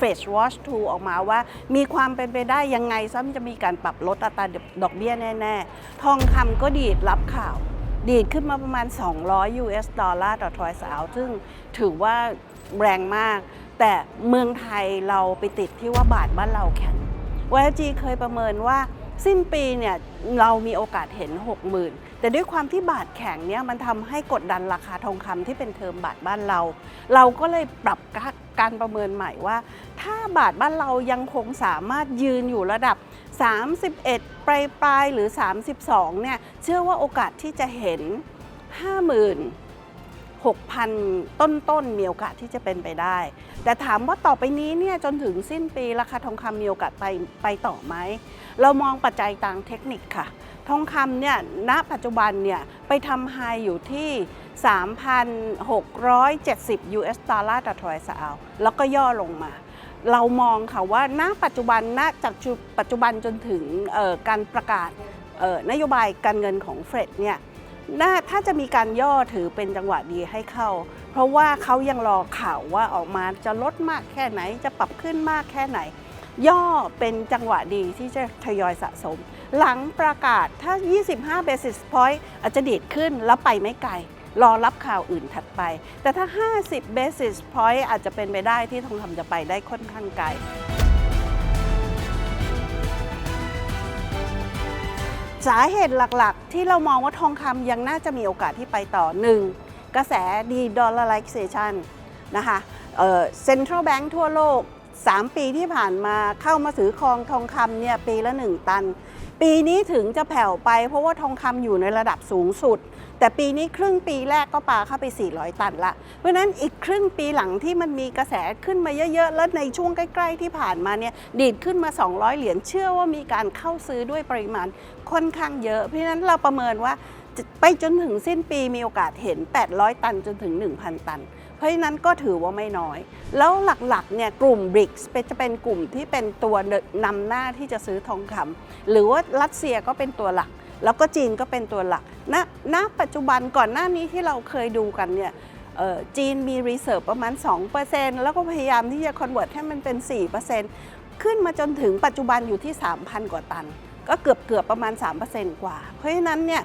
Fresh Watch Tool ออกมาว่า มีความเป็นไปได้ยังไงซ้ำจะมีการปรับลดอัตราดอกเบี้ยแน่ ๆ ทองคำก็ดีดรับข่าว ดีดขึ้นมาประมาณ 200 US ดอลลาร์ต่อทรอยส์ออนซ์ซึ่งถือว่าแรงมาก แต่เมืองไทยเราไปติดที่ว่าบาทบ้านเราแข็ง YG เคยประเมินว่าสิ้นปีเนี่ยเรามีโอกาสเห็น 60,000 แต่ด้วยความที่บาทแข็งเนี่ยมันทำให้กดดันราคาทองคำที่เป็นเทอมบาทบ้านเรา เราก็เลยปรับ การประเมินใหม่ว่า ถ้าบาทบ้านเรายังคงสามารถยืนอยู่ระดับ 31 ปลายปลายหรือ 32 เนี่ย เชื่อว่าโอกาสที่จะเห็น 50,000 6,000 ต้นๆมีโอกาสที่จะเป็นไปได้ แต่ถามว่าต่อไปนี้เนี่ยจนถึงสิ้นปีราคาทองคำมีโอกาสไปไปต่อไหม เรามองปัจจัยทางเทคนิคค่ะ ทองคำเนี่ยณปัจจุบันเนี่ยไปทำไฮอยู่ที่ 3,670 US ดอลลาร์ต่อทรอยส์ออนซ์แล้วก็ย่อลงมาเรามองค่ะว่าณปัจจุบันณจากปัจจุบันจนถึงการประกาศนโยบายการเงินของเฟดเนี่ย น่าถ้าจะมีการย่อถือเป็นจังหวะดีให้เข้า เพราะว่าเขายังรอข่าวว่าออกมาจะลดมากแค่ไหน จะปรับขึ้นมากแค่ไหน ย่อเป็นจังหวะดีที่จะทยอยสะสม หลังประกาศถ้า 25 basis point อาจจะดีดขึ้นแล้วไปไม่ไกล รอรับข่าวอื่นถัดไป แต่ถ้า 50 basis point อาจจะเป็นไปได้ที่ทองคำจะไปได้ค่อนข้างไกล สาเหตุหลักๆ ที่เรามองว่าทองคำยังน่าจะมีโอกาสที่ไปต่อ 1. กระแสดีด ollarization นะคะเซ็นทรัลแบงก์ทั่วโลก 3 ปีที่ผ่านมาเข้ามาถือครองทองคำเนี่ยปีละ 1 ตัน ปีนี้ถึงจะแผ่วไป เพราะว่าทองคำอยู่ในระดับสูงสุด แต่ปีนี้ครึ่งปีแรกก็ปาเข้าไป 400 ตันละ เพราะนั้นอีกครึ่งปีหลังที่มันมีกระแสขึ้นมาเยอะๆ แล้วในช่วงใกล้ ๆ ที่ผ่านมาเนี่ยดีดขึ้นมา 200 เหรียญเชื่อว่ามีการเข้าซื้อด้วยปริมาณค่อนข้างเยอะ เพราะนั้นเราประเมินว่าไปจนถึงสิ้นปีมีโอกาสเห็น 800 ตันจนถึง 1,000 ตัน เพราะฉะนั้นก็ถือว่าไม่น้อย แล้วหลักๆเนี่ยกลุ่ม BRICS เป็นจะเป็นกลุ่มที่เป็นตัวนำหน้าที่จะซื้อทองคำหรือว่ารัสเซียก็เป็นตัวหลัก แล้วก็จีนก็เป็นตัวหลักณณปัจจุบันก่อนหน้านี้ที่เราเคยดูกันเนี่ยจีนมีรีเซิร์ฟประมาณ 2%แล้วก็พยายามที่จะคอนเวิร์ตให้มันเป็น 4%ขึ้นมาจนถึงปัจจุบันอยู่ที่ 3,000 กว่าตัน ก็เกือบเกือบประมาณ 3%กว่า เพราะฉะนั้นเนี่ย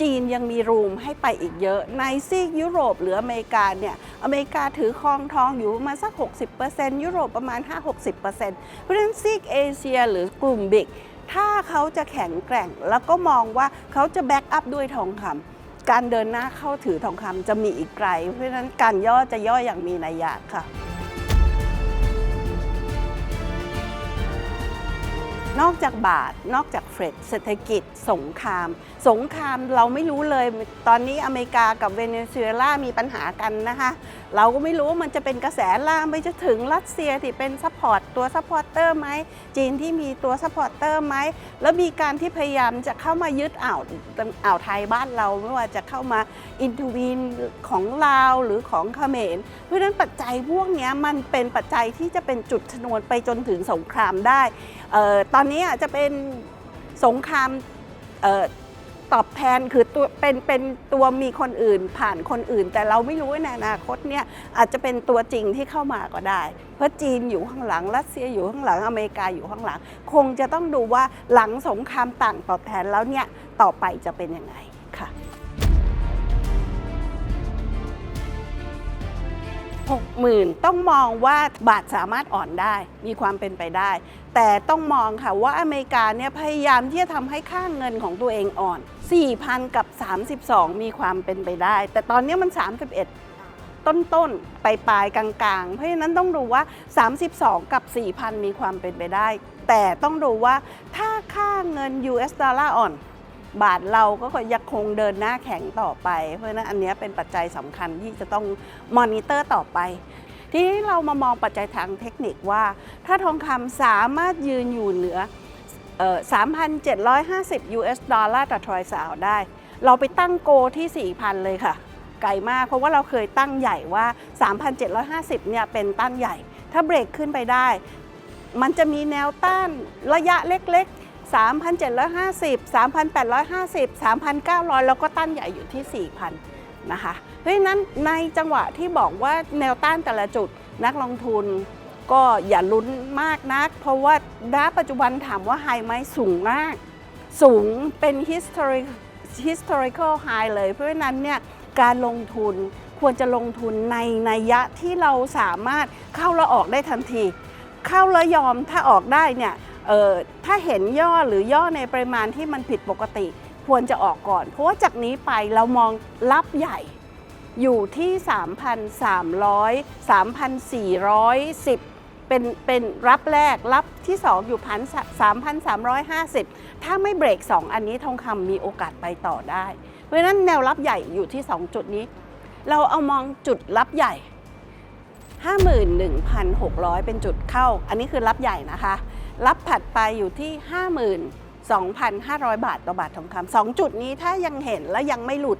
จีนยังมีรูมให้ไปอีกเยอะ ในซีกยุโรปหรืออเมริกาเนี่ยอเมริกาถือครองทองอยู่ประมาณสัก 60%ยุโรปประมาณ 5-60%เพราะฉะนั้นซีกเอเชียหรือกลุ่มบิ๊กถ้าเขาจะแข็งแกร่งแล้วก็มองว่าเขาจะแบ็กอัพด้วยทองคำการเดินหน้าเข้าถือทองคำจะมีอีกไกล เพราะฉะนั้นการย่อจะย่ออย่างมีนัยยะค่ะ นอกจากบาท นอกจากเฟดเศรษฐกิจ สงคราม สงครามเราไม่รู้เลย ตอนนี้อเมริกากับเวเนซุเอลามีปัญหากันนะคะ เราก็ไม่รู้ว่ามันจะเป็นกระแสล่ามไปจะถึงรัสเซียที่เป็นซัพพอร์ตตัวซัพพอร์เตอร์ไหมจีนที่มีตัวซัพพอร์เตอร์ไหมแล้วมีการที่พยายามจะเข้ามายึดอ่าวอ่าวไทยบ้านเราไม่ว่าจะเข้ามาอินทวีนของลาวหรือของเขมร เพราะฉะนั้นปัจจัยพวกนี้มันเป็นปัจจัยที่จะเป็นจุดชนวนไปจนถึงสงครามได้เอ่อตอนนี้จะเป็นสงครามออตอบแทนคือตัวเป็นเป็นตัวมีคนอื่นผ่านคนอื่น แต่เราไม่รู้ในอนาคตเนี่ยอาจจะเป็นตัวจริงที่เข้ามาก็ได้ เพราะจีนอยู่ข้างหลังรัสเซียอยู่ข้างหลังอเมริกาอยู่ข้างหลัง คงจะต้องดูว่าหลังสงครามต่างตอบแทนแล้วเนี่ยต่อไปจะเป็นยังไงค่ะ 60,000 ต้องมองว่าบาทสามารถอ่อนได้มีความเป็นไปได้ แต่ต้องมองค่ะว่าอเมริกาเนี่ยพยายามที่จะทำให้ค่าเงินของตัวเองอ่อน 4,000 กับ 32 มีความเป็นไปได้ แต่ตอนนี้มัน 31ต้นต้นๆไปปลายกลางๆ เพราะฉะนั้นต้องดูว่า 32 กับ 4,000 มีความเป็นไปได้ แต่ต้องดูว่าถ้าค่าเงิน US ดอลลาร์อ่อน บาทเราก็ยังคงเดินหน้าแข็งต่อไป เพราะฉะนั้นอันนี้เป็นปัจจัยสำคัญที่จะต้องมอนิเตอร์ต่อไป ทีนี้เรามามองปัจจัยทางเทคนิคว่า ถ้าทองคำสามารถยืนอยู่เหนือ 3,750 US ดอลลาร์ต่อทรอยส์ออนซ์ได้ เราไปตั้งโกที่ 4,000 เลยค่ะ ไกลมาก เพราะว่าเราเคยตั้งใหญ่ว่า 3,750 เนี่ยเป็นต้านใหญ่ ถ้าเบรกขึ้นไปได้ มันจะมีแนวต้านระยะเล็กๆ 3,750 3,850 3,900 แล้วก็ต้านใหญ่อยู่ที่ 4,000 นะคะ เพราะฉะนั้นในจังหวะที่บอกว่าแนวต้านแต่ละจุดนักลงทุนก็อย่าลุ้นมากนัก เพราะว่าณปัจจุบันถามว่าไฮไหมสูงมาก สูงเป็น historic historical high เลย เพราะฉะนั้นเนี่ยการลงทุนควรจะลงทุนในนัยยะที่เราสามารถเข้าแล้วออกได้ทันที เข้าแล้วยอมถ้าออกได้เนี่ย ถ้าเห็นย่อหรือย่อในปริมาณที่มันผิดปกติ ควรจะออกก่อน เพราะว่าจากนี้ไปเรามองรับใหญ่อยู่ที่ 3,300 3,410 เป็นเป็นรับแรกรับที่ 2 อยู่พัน3,350 ถ้าไม่เบรก 2 อันนี้ทองคำมีโอกาสไปต่อได้ เพราะฉะนั้นแนวรับใหญ่อยู่ที่ 2 จุดนี้ เราเอามองจุดรับใหญ่ 51,600 เป็นจุดเข้า อันนี้คือรับใหญ่นะคะ รับถัดไปอยู่ที่ 52,500 บาทต่อบาททองคำสองจุดนี้ถ้ายังเห็นและยังไม่หลุด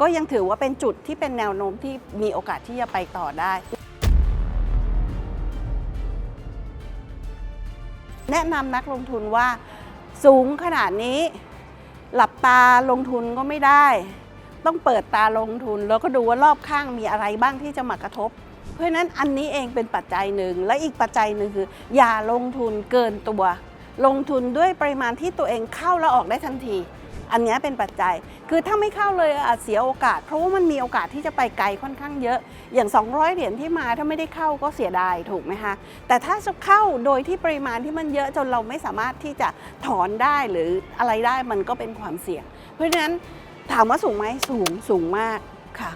ก็ยังถือว่าเป็นจุดที่เป็นแนวโน้มที่มีโอกาสที่จะไปต่อได้ แนะนำนักลงทุนว่าสูงขนาดนี้ หลับตาลงทุนก็ไม่ได้ ต้องเปิดตาลงทุน แล้วก็ดูว่ารอบข้างมีอะไรบ้างที่จะมากระทบ เพราะฉะนั้นอันนี้เองเป็นปัจจัยหนึ่ง และอีกปัจจัยหนึ่งคือ อย่าลงทุนเกินตัว ลงทุนด้วยปริมาณที่ตัวเองเข้าแล้วออกได้ทันที อันนี้เป็นปัจจัย คือถ้าไม่เข้าเลยอาจเสียโอกาส เพราะว่ามันมีโอกาสที่จะไปไกลค่อนข้างเยอะ อย่าง 200 เหรียญที่มาถ้าไม่ได้เข้าก็เสียดายถูกไหมคะ แต่ถ้าจะเข้าโดยที่ปริมาณที่มันเยอะจนเราไม่สามารถที่จะถอนได้หรืออะไรได้มันก็เป็นความเสี่ยง เพราะฉะนั้นถามว่าสูงไหมสูงสูงมากค่ะ